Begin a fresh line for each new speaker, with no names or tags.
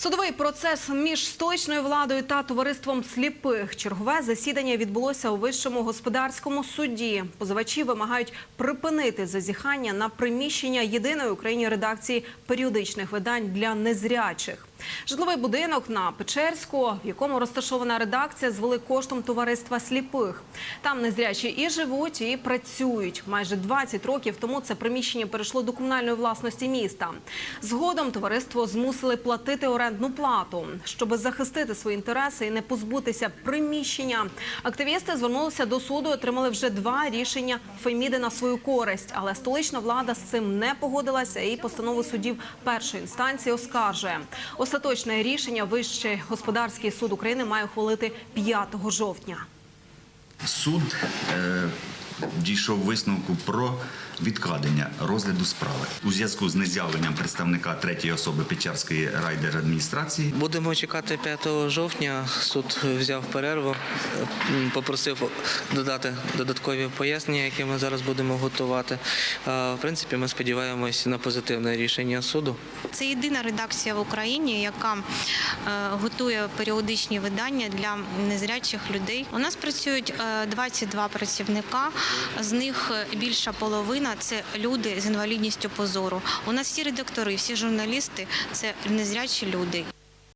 Судовий процес між столичною владою та товариством сліпих. Чергове засідання відбулося у вищому господарському суді. Позивачі вимагають припинити зазіхання на приміщення єдиної Україні редакції періодичних видань для незрячих. Житловий будинок на Печерську, в якому розташована редакція, звели коштом товариства сліпих. Там незрячі і живуть, і працюють. Майже 20 років тому це приміщення перейшло до комунальної власності міста. Згодом товариство змусили платити орендну плату, щоб захистити свої інтереси і не позбутися приміщення. Активісти звернулися до суду, і отримали вже два рішення Феміди на свою користь. Але столична влада з цим не погодилася і постанову судів першої інстанції оскаржує. Остаточне рішення Вищий господарський суд України має ухвалити 5 жовтня.
Суд е, дійшов висновку про відкладення розгляду справи у зв'язку з нез'явленням представника третьої особи Печерської райдержадміністрації.
Будемо чекати 5 жовтня. Суд взяв перерву, попросив додати додаткові пояснення, які ми зараз будемо готувати. Е, В принципі, ми сподіваємось на позитивне рішення суду.
Це єдина редакція в Україні, яка е, готує періодичні видання для незрячих людей. У нас працюють е, 22 працівника, з них е, більша половина це люди з інвалідністю позору. У нас всі редактори, всі журналісти це незрячі люди.